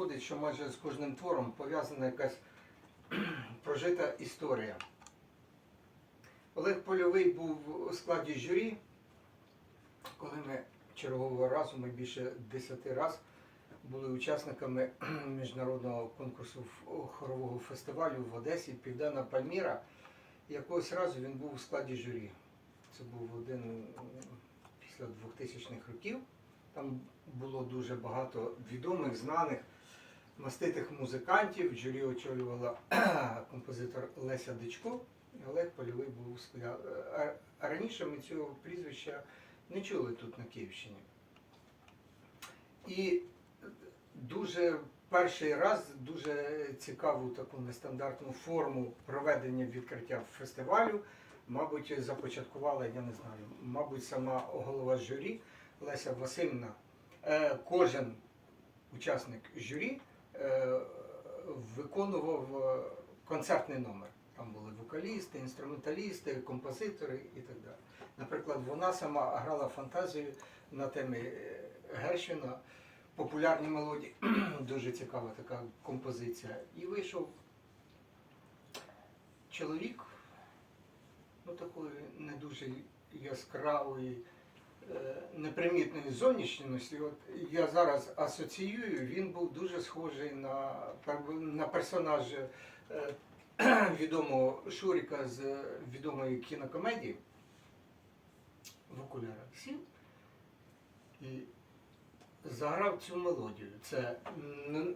виходить, що майже з кожним твором пов'язана якась прожита історія. Олег Польовий був у складі журі, коли ми чергового разу, ми більше 10 разів були учасниками міжнародного конкурсу хорового фестивалю в Одесі Південна Пальміра. Якогось разу він був у складі журі. Це був один після 2000-х років. Там було дуже багато відомих, знаних, маститих музикантів. Журі очолювала композитор Леся Дичко. Олег Польовий був. А- раніше ми цього прізвища не чули тут на Київщині. І дуже перший раз дуже цікаву таку нестандартну форму проведення відкриття фестивалю, мабуть, започаткувала, я не знаю, мабуть, сама голова журі Леся Васильівна. Е, Кожен учасник журі виконував е, концертний номер. Там були вокалісти, інструменталісти, композитори і так далі. Наприклад, вона сама грала фантазію на темі е, Гершвіна, популярні мелодії, дуже цікава така композиція. І вийшов чоловік, ну такої не дуже яскравої, е, непримітної зовнішності. От я зараз асоціюю, він був дуже схожий на, на персонажа е, відомого Шуріка з відомої кінокомедії в окулярах сів і заграв цю мелодію. Це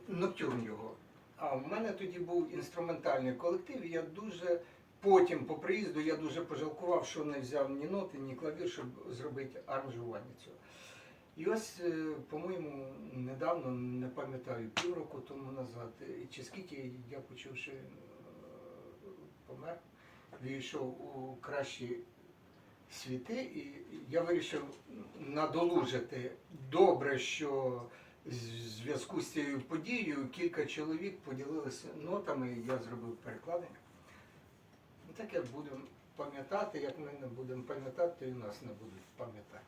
ноктюрн його. А в мене тоді був інструментальний колектив, і я дуже потім по приїзду я дуже пожалкував, що не взяв ні ноти, ні клавір, щоб зробити аранжування цього. І ось, е, по-моєму, недавно, не пам'ятаю, півроку тому назад, е, чи скільки я почув, що е, помер, війшов у кращі світи, і я вирішив надолужити. Добре, що в зв'язку з цією подією кілька чоловік поділилися нотами, і я зробив перекладення. Ну, як будемо пам'ятати, як ми не будемо пам'ятати, то і нас не будуть пам'ятати.